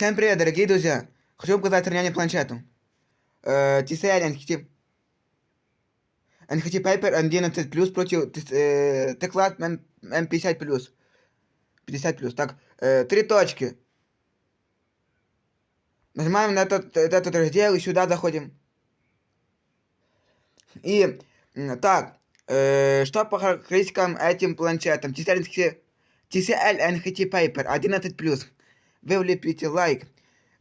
Всем привет, дорогие друзья! Хочу показать сравнение планшету. TCL NXT... NXT Paper 11 Plus против э, тeclad M50 Plus. 50 Plus. Так, э, три точки. Нажимаем на этот, этот раздел и сюда заходим. И, так, э, что по характеристикам этим планшетам? TCL NXT Paper 11 Plus. Вы влепите лайк.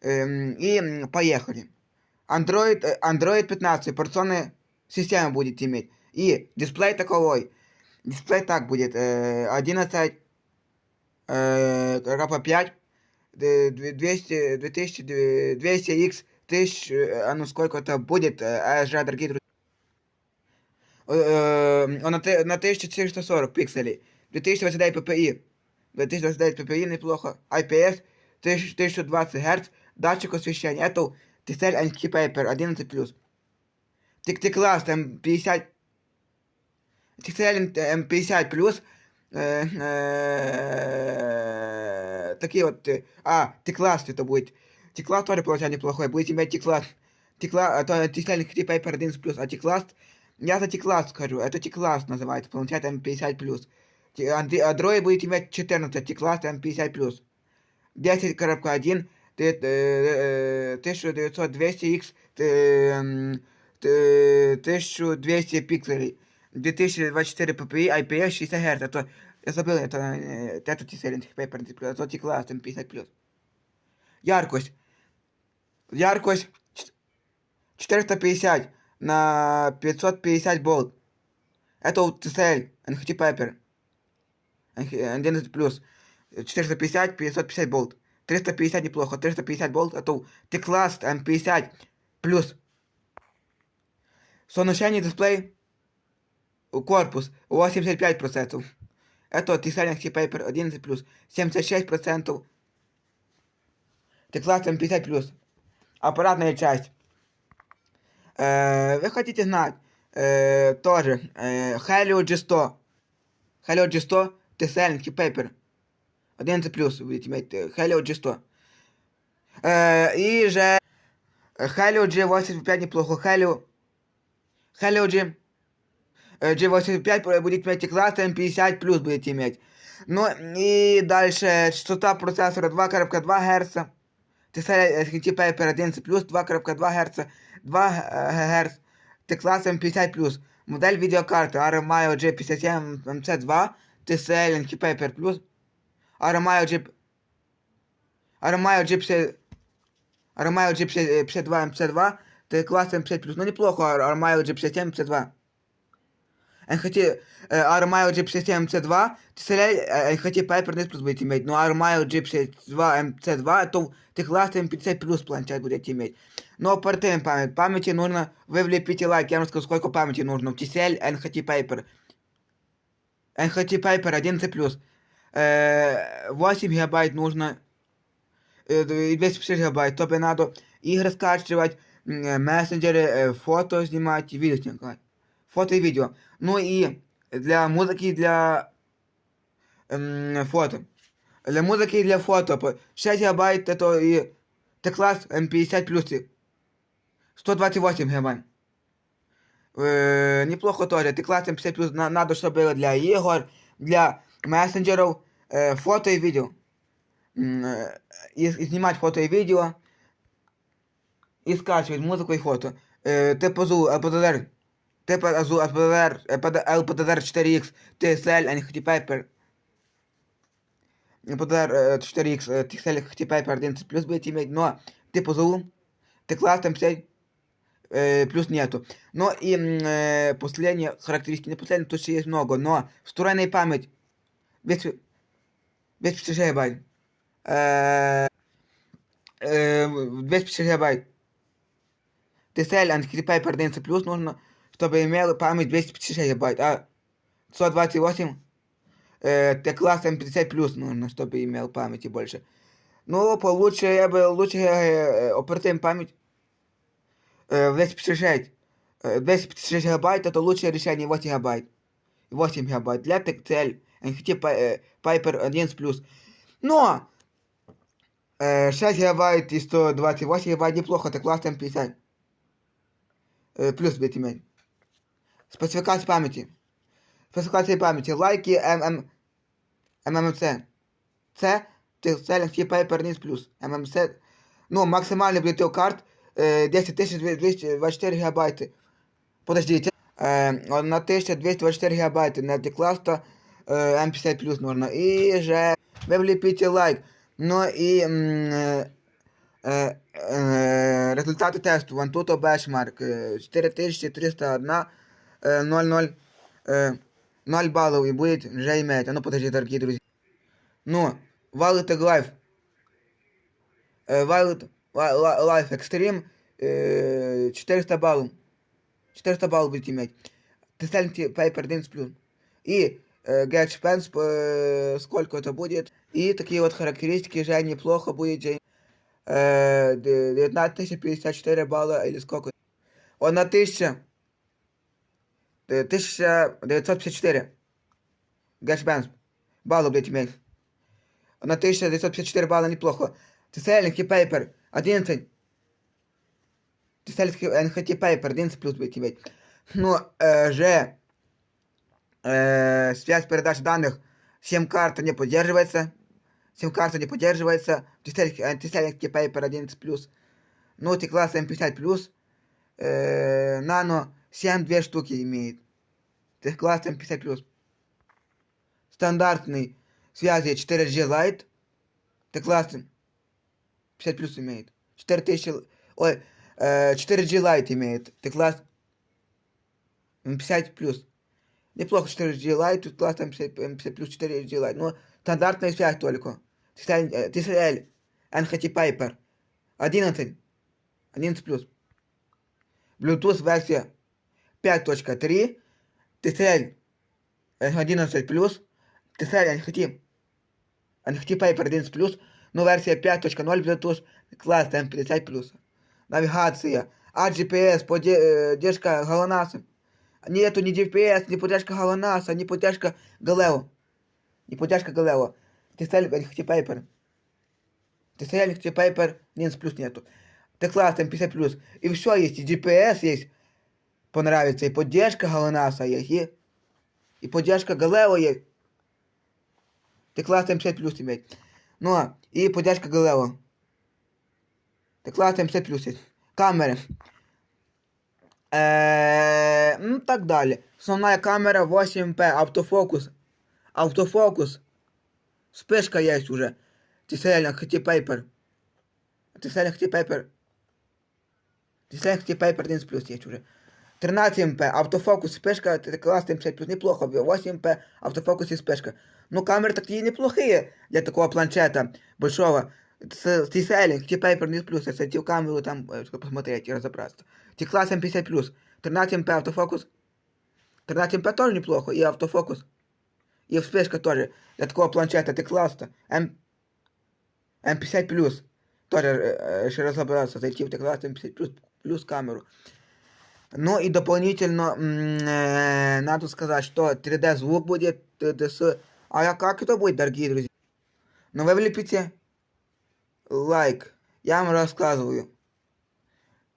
Эм, и поехали. Android, э, Android 15, операционная система будет иметь. И дисплей таковой. Дисплей так будет. Э, 11 э, 5 200, 2000, 200x, 1000, а ну сколько это будет, а же, дорогие друзья. Он на, на 1440 пикселей. 2029 ppi. 2029 ppi неплохо. IPS 1020 Гц, датчик освещения. Это TCL Anti-Paper 11+. Тик-тик-класс М50. TCL M50 плюс. Э, э, такие вот. Э, а, T-класс это будет. T-класс тоже получается неплохой. Будете иметь T-класс. T-класс, то TCL Anti-Paper 11 плюс. А T-класс, я за T-класс скажу. Это T-класс называется. Получается M50 плюс. Android будет иметь 14 T-класс M50 плюс. 10.1 1900-200x 1200 пикселей. 2024 ppi IPS 60 Гц. Это, я забыл, это, это T-Silent Paper, это T-Class M50+. Яркость. Яркость 450 на 550 болт. Это у TCL NHT Paper. 11+. 450, 550 болт. 350 неплохо. 350 болт, а то T-Class M50 плюс. Соношение дисплей. Корпус 85%. Это T-Silent Paper 11 плюс. 76%. T-Class M50 плюс. Аппаратная часть. Э, вы хотите знать, э, тоже, э, Helio G100. Helio G100 T-Silent Paper 11 плюс будете иметь Helio G100. Э, и же Helio G85 неплохо. Helio, Helio G, G85 будет иметь класс M50 плюс будете иметь. Ну и дальше частота процессора 2.2 Гц. TCL Paper 11 плюс 2.2 Гц. 2 Гц. T-класс M50 плюс. Модель видеокарты RMI G57 MC2 TCL Paper плюс Аромаю G... Аромаю G50... Аромаю G52 M52, это класс M50+. Ну, неплохо, Аромаю G57 M52. NHT Армайо G57 MC2, TCL NHT Piper не плюс будете иметь, но Армайо G52 MC2, то ты класс M50 плюс планшет будете иметь. Но оперативная память. Памяти нужно, вы влепите лайк, я вам скажу, сколько памяти нужно. В TCL NHT Piper. NHT Piper 11 плюс. 8 гигабайт нужно, 256 гигабайт, тобто надо игры скачивать, мессенджеры, фото снимать, видео снимать. Фото и видео. Ну и для музыки, для эм, фото. Для музыки и для фото. 6 гигабайт это и T-класс M50 плюс 128 гигабайт. Э, неплохо тоже. T-класс M50 плюс надо, чтобы было для игр, для мессенджеров, э, фото и видео. Э, и, и снимать фото и видео. И скачивать музыку и фото. Э, TPZU, LPDR, TPZU, LPDR, LPDR 4X, TSL, NHT Paper. LPDR 4X, TSL, NHT Paper 11 плюс будете иметь, но TPZU, T-класс там 5 э, плюс нету. Но и э, последние характеристики, не последние, тут есть много, но встроенная память без, без 5 гигабайт. Э, э, 250 гигабайт. TCL Anti-Paper 11 плюс нужно, чтобы имел память 256 гигабайт, а 128 э, T-класс M50 плюс нужно, чтобы имел памяти больше. Ну, получше я бы лучше э, оперативную память э, 256. Э, 256 гигабайт это лучшее решение 8 гигабайт. 8 гигабайт для TCL NHT Piper 11+. Но Э, 6 гигабайт и 128 гигабайт неплохо, так класс М50. Э, плюс иметь. Спецификация памяти. Спецификация памяти. Лайки ММ... ММЦ. Це Селінг Paper Nis Plus. ММЦ. Ну, максимальний відеокарт е, 10224 гігабайти. Подождите. На 1224 гігабайти на Декласта е, М50 Plus нужно. І же ви вліпіть лайк. Ну і е, е, е, результати тесту. Вон тут бешмарк. е, 4301 е, 00 е, 0 балів і буде вже іметь. А ну подожди, дорогі друзі. Ну, валите лайф. Е, Валит ла- ла- лайф екстрим е, 400 балів. 400 балів будете иметь. Тестальный Paper Dance Plus. И Э, Gatch Pens, э, сколько это будет. И такие вот характеристики же неплохо будет. 19054 э, балла или сколько. Он на 1000. 1954. Gatch Pens. Баллы, блядь, имеет. Он на 1954 балла неплохо. Тесайлинский пейпер. 11. Тесайлинский NHT пейпер. 11 плюс, блядь, имеет. Но, ну, э, же э, связь передачи данных сим-карта не поддерживается. Сим-карта не поддерживается. Тестальник Paper 11 плюс. Ноти класса M50 плюс. Э, нано 7 две штуки имеет. Класс M50 плюс. Стандартный связи 4G Lite. Тех класс 50 плюс имеет. 4000... Ой, э, 4G Lite имеет. Тех класс 50 плюс. Неплохо 4G Lite, тут класс там 50, 50 плюс 4G Lite. Но стандартная связь только. TCL, TCL NHT Piper 11. 11 плюс. Bluetooth версия 5.3. TCL 11 плюс. TCL NHT NHT Piper 11 плюс. Но версия 5.0 Bluetooth класс M50 плюс. Навигация. А GPS, поддержка GLONASS. Нету ни GPS, ни поддержка GLONASS, ни поддержка Galeo. Не поддержка NXT Paper. Тестель NXT Paper 11 плюс нету. Текласс там 50 плюс. И все есть, и GPS есть. Понравится. И поддержка GLONASS есть. И, и поддержка Galeo есть. Текласс там 50 плюс иметь. Ну, и поддержка Galeo. Текласс там 50 плюс есть. Камеры. Е, ну, так далі. Основна камера 8P, автофокус. Автофокус. Спишка є уже. TCL HT Paper. TCL HT Paper. TCL HT Paper 11 плюс є уже. 13МП, автофокус, спешка, класс 50 плюс, неплохо. 8П, автофокус и спешка. Ну, камеры такие неплохие для такого планшета большого. С TCL, T-Paper 11 плюс, если идти в камеру там э, чтобы посмотреть и разобраться. T-класс M50 плюс, 13МП автофокус. 13МП тоже неплохо, и автофокус. И вспышка тоже. Для такого планшета T-класса. М... М50 плюс. Тоже э, еще разобраться, зайти в T-класс М50 плюс, плюс камеру. Ну и дополнительно м, э, надо сказать, что 3D звук будет TDS. А я- как это будет, дорогие друзья? Ну вы влепите лайк. Я вам рассказываю.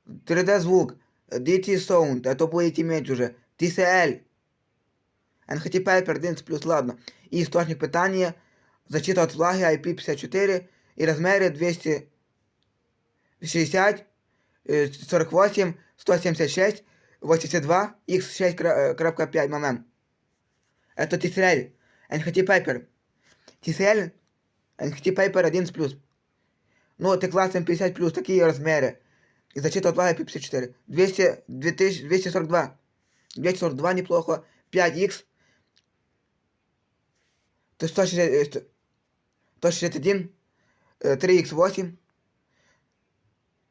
3D звук, DT Sound, а то будете иметь уже, TCL, NHTP пердинц плюс, ладно. И источник питания зачита від влаги IP54 и размеры 260, 48, 176, 82, X6.5 мм. Это TCL, NHT Paper. TCL, NHT Paper 11+. Ну, T-класс M50+, такие размеры. И защита от влаги IP54. 200, 2000, 242. 242 неплохо. 5x. То 160, 161. э, 3x8.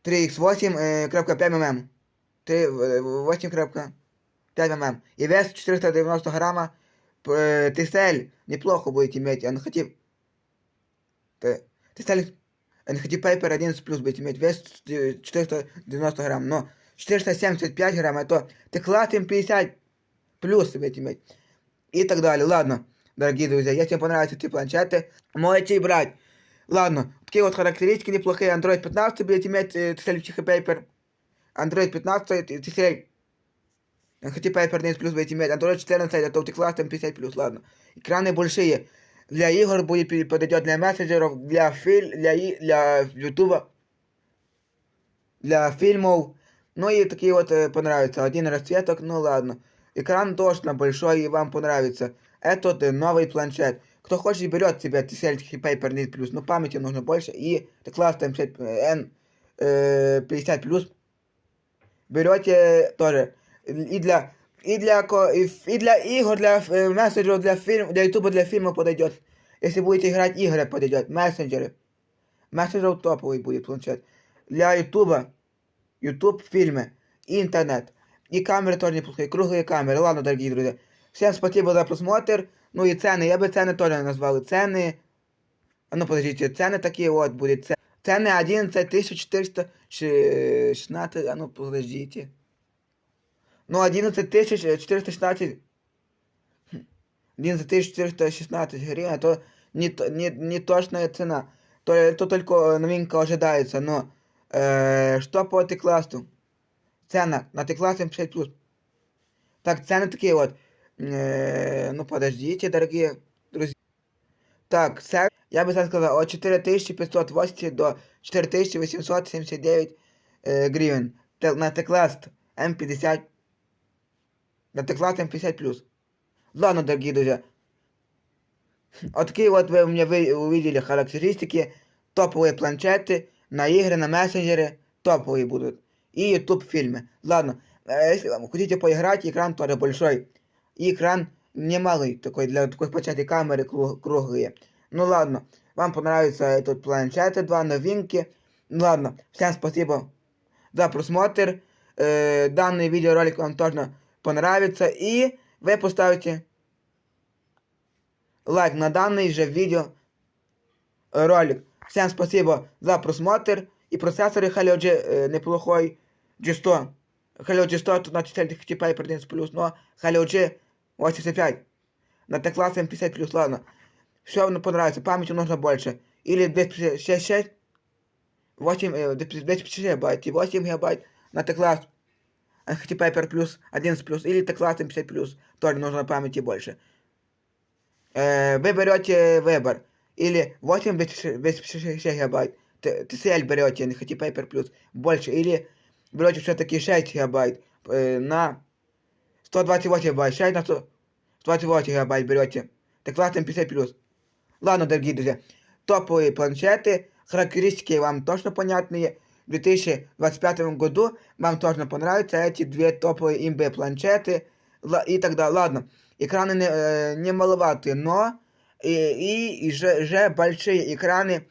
3x8, э, крапка 5 мм. 8.5 мм. И вес 490 грамма. Э, TCL неплохо будет иметь. Он хотим... TCL NHT Paper 11 плюс будет иметь вес 490 грамм, но 475 грамм это теклат М50 плюс будет иметь. И так далее. Ладно, дорогие друзья, если вам понравятся эти планшеты, можете брать. Ладно, такие вот характеристики неплохие. Android 15 будете иметь э, TCL Чиха Paper. Android 15 TCL хотя Paper 10 плюс будете иметь. Android 14 это OutClass там 50 плюс, ладно. Экраны большие. Для игр будет подойдет для мессенджеров, для фильм, для, и- для ютуба, для фильмов. Ну и такие вот э, понравятся. Один расцветок, ну ладно. Экран точно большой и вам понравится. Этот э, новый планшет. Кто хочет, берет себе TCL Paper 10 плюс, но памяти нужно больше. И класс там 50, э, N э, 50 плюс. Берете тоже. И для и для, ко- и, ф- и для игр, для э, мессенджеров, для фильм, для ютуба, для фильма подойдет. Если будете играть игры, подойдет. Мессенджеры. Мессенджеров топовый будет планшет. Для ютуба, ютуб, фильмы, и интернет. И камеры тоже неплохие, круглые камеры. Ладно, дорогие друзья. Всем спасибо за просмотр. Ну и цены, я бы цены тоже назвал. Цены, а ну подождите, цены такие вот будет. Ц- Цены 11 416, а ну подождите. Ну, 11 416, 11 416 гривен, это не, т- не, не точная цена. То, это только новинка ожидается, но э, что по T-классу? Цена на T-классе 50 плюс. Так, цены такие вот. Э, ну, подождите, дорогие друзья. Так, це, я бы так сказал, от 4580 до 4879 э, гривен. Те- На T-класс М50. На T-класс М50 плюс. Ладно, дорогие друзья. Вот такие вот вы у меня вы увидели характеристики. Топовые планшеты на игры, на мессенджеры. Топовые будут. И YouTube фильмы. Ладно. э, Если вы хотите поиграть, экран тоже большой. И экран немалый такой для такой планшеты камеры кру- круглые. Ну ладно. Вам понравится этот планшеты, два новинки. Ну ладно. Всем спасибо за просмотр. Э, данный видеоролик вам тоже понравится. И вы поставите лайк на данный же видео э, ролик. Всем спасибо за просмотр. И процессор Helio G э, неплохой G100. Helio G100 тут на 4 Paper 11 плюс, но Helio G 85. На T-класс M50 плюс, ладно. Все вам понравится, памяти нужно больше. Или 256, 8, э, 256 байт и 8 гигабайт на T-класс HT Paper плюс 11 плюс или T-класс M50 плюс. Тоже нужно памяти больше. Э, вы берете выбор. Или 8 256 гигабайт. Т- TCL берете, не хотите Paper плюс больше. Или берете все-таки 6 гигабайт э, на 128 гигабайт. 6 на 100 128 гигабайт берете. T-класс M50 плюс. Ладно, дорогие друзья, топовые планшеты, характеристики вам точно понятные. В 2025 году вам точно понравятся эти две топовые имбы планшеты. Ла- И тогда, ладно, экраны не, э, не маловаты, но и, и, и же, же большие экраны,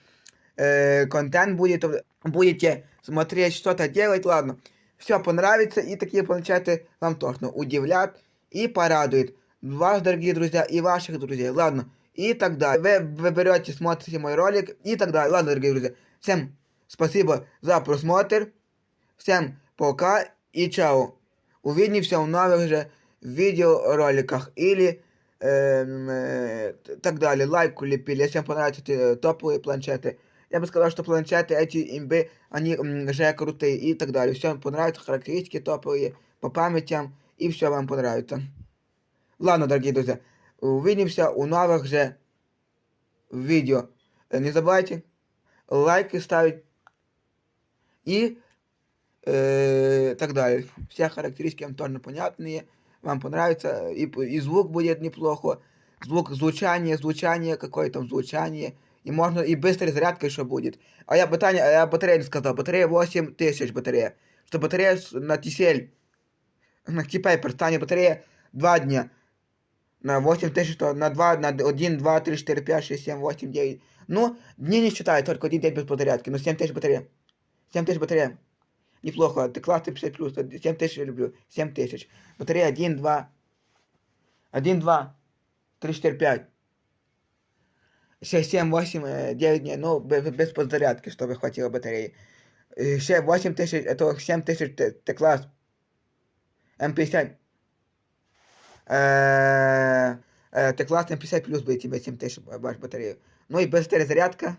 э, контент будет, будете смотреть, что-то делать, ладно. Все понравится, и такие планшеты вам точно удивлят и порадуют вас, дорогие друзья, и ваших друзей. Ладно, и так далее. Вы, вы берете, смотрите мой ролик и так далее. Ладно, дорогие друзья, всем спасибо за просмотр. Всем пока и чао. Увидимся в новых же видеороликах или эм, э, так далее. Лайк лепили, если вам понравятся эти топовые планшеты. Я бы сказал, что планшеты эти имбы, они м, же крутые и так далее. Все вам понравится, характеристики топовые по памятям и все вам понравится. Ладно, дорогие друзья, увидимся у новых же видео. Э, Не забывайте лайки ставить и э, так далее. Все характеристики вам тоже понятные, вам понравится, и, п- и звук будет неплохо, звук, звучание, звучание, какое там звучание, и можно, и быстрая зарядка еще будет. А я батарея, а я батарея не сказал, батарея 8000 батарея, что батарея с- на TCL, на T-Paper станет батарея 2 дня. На 8 тысяч, то на 2, на 1, 2, 3, 4, 5, 6, 7, 8, 9. Ну, дни не считаю, только один день без подзарядки. Но 7 тысяч батарея. 7 тысяч батарея. Неплохо. Ты классный 50 плюс. 7 тысяч я люблю. 7 тысяч. Батарея 1, 2. 1, 2, 3, 4, 5. 6, 7, 8, 9 дней. Ну, без, подзарядки, чтобы хватило батареи. Э, Ще 8 тысяч, это 7 тысяч Т-класс. М50. Э, э, Т-класс М50 плюс будет тебе 7 тысяч баш батарею. Ну и быстрая зарядка.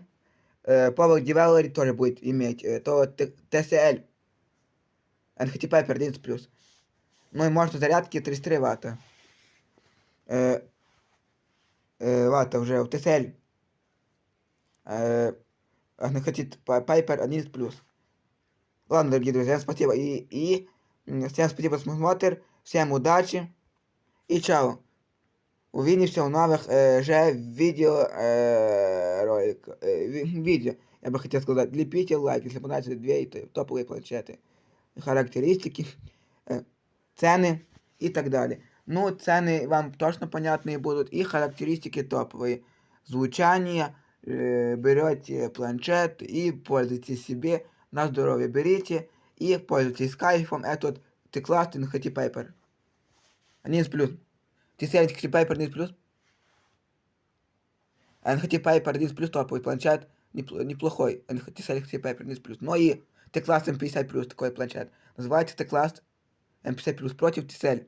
э, Power Developer тоже будет иметь. э, То Т- TCL. NHT Piper 11+. Ну и можно зарядки 33 ватта. Э, э, ватта уже в TCL. Э, NHT Piper 11+. Ладно, дорогие друзья, спасибо. И, и м, всем спасибо за просмотр. Всем удачи. И чао. Увидимся в новых э, же видео э, ролик, э, ви- видео. Я бы хотел сказать, лепите лайк, если понравятся две топовые планшеты. Характеристики, э, цены и так далее. Ну, цены вам точно понятные будут. И характеристики топовые. Звучание, э, берете планшет и пользуйтесь себе на здоровье. Берите и пользуйтесь кайфом. Этот T-класс NHT Paper. 11 плюс. TCL NHT Paper 11 плюс. NHT Paper 11 плюс топовый планшет. непл- Неплохой. NHT Paper 11 плюс. Но и T-класс M50 плюс такой планшет. Называется T-класс M50 плюс против TCL.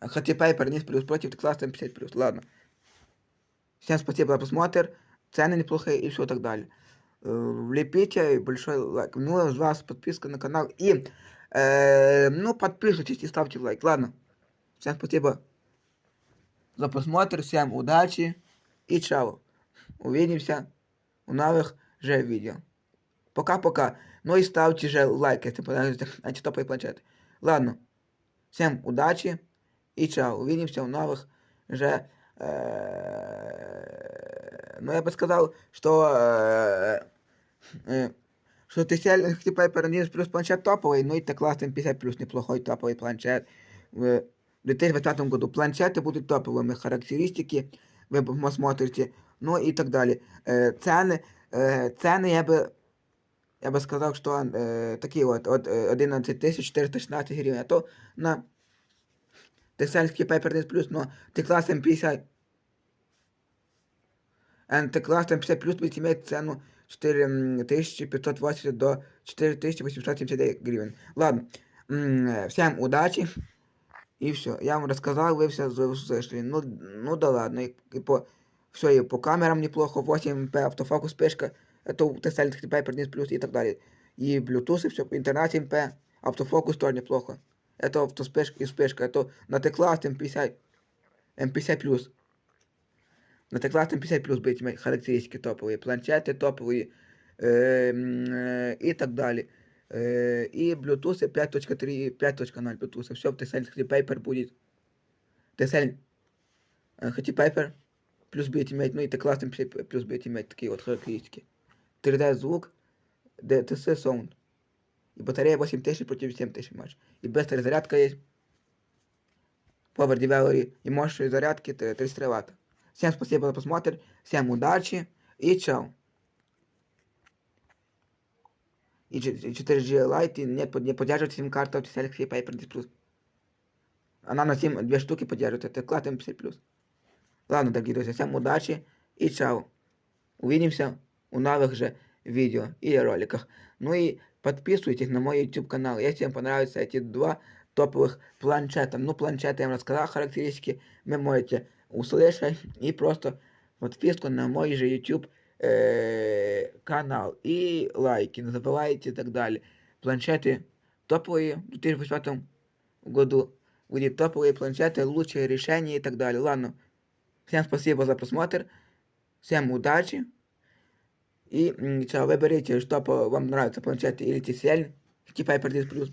NHT Paper 11 плюс против T-класс M50 плюс. Ладно. Всем спасибо за просмотр. Цены неплохие и все так далее. Э, Влепите большой лайк. Ну, из вас подписка на канал. И, э, ну, подписывайтесь и ставьте лайк. Ладно. Всем спасибо за просмотр. Всем удачи и чао. Увидимся в новых же видео. Пока-пока. Ну и ставьте же лайк, если понравились эти топовые планшеты. Ладно. Всем удачи и чао. Увидимся в новых же... э, Ну, я бы сказал, что... э, э, Что TCL типа Hyper 11 плюс планшет топовый, ну и T-класс M50 плюс неплохой топовый планшет. В 2020 году планшеты будут топовыми, характеристики вы посмотрите, ну и так далее. Э, Цены, э, цены я бы я бы сказал, что э, такие вот, от э, 11 416 гривен, а то на Тесельский Paper 10 Plus, но T-класс M50 T-класс M50 Plus будет иметь цену 4580 до 4879 гривен. Ладно, М, э, всем удачи. И все. Я вам рассказал, вы все слышали. Ну, ну да ладно. И, и по, все, и по камерам неплохо. 8P автофокус спешка. Это у Tesla Paper 10 плюс и так далее. И Bluetooth, и все. Интернет MP. Автофокус тоже неплохо. Это автоспешка и спешка. Это на T-класс M50. M50 плюс. На T-класс M50 плюс будет иметь характеристики топовые. Планшеты топовые. э, м, э, и так далее. Э, и Bluetooth 5.3, 5.0 Bluetooth. Все в TCL Paper будет. TCL HT Paper плюс будет иметь, ну и T-класс M50 плюс будет иметь такие вот характеристики. 3D звук, DTC Sound. И батарея 8000 против 7000 матч. И быстрая зарядка есть. Power Developer и мощные зарядки 33 Вт. Всем спасибо за просмотр, всем удачи и чао. И 4G Lite не, под- не поддерживает сим-карта от Galaxy Paper 10 Plus. Она на 7 две штуки поддерживает, это клад M50 Plus. Ладно, дорогие друзья, всем удачи и чао. Увидимся в новых же видео и роликах. Ну и подписывайтесь на мой YouTube канал, если вам понравятся эти два топовых планшета. Ну, планшеты я вам рассказал характеристики, вы можете услышать и просто подписку на мой же YouTube э, канал и лайки, не забывайте и так далее. Планшеты топовые в 2020 году будет топовые планшеты, лучшие решения и так далее. Ладно, всем спасибо за просмотр, всем удачи. И выберите, что вам нравится планшеты или TCL, типа HyperDisc Plus.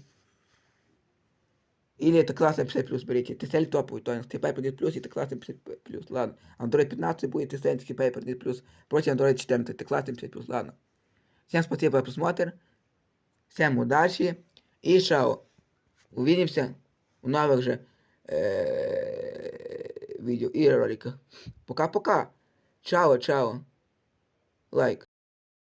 Или это класс M50 Plus берите. TCL топовый, то есть HyperDisc Plus и это класс M50 Plus. Ладно. Android 15 будет TCL HyperDisc Plus против Android 14. Это класс M50 Plus. Ладно. Всем спасибо за просмотр. Всем удачи. И чао. Увидимся в новых же э, видео и роликах. Пока-пока. Чао, чао. Лайк.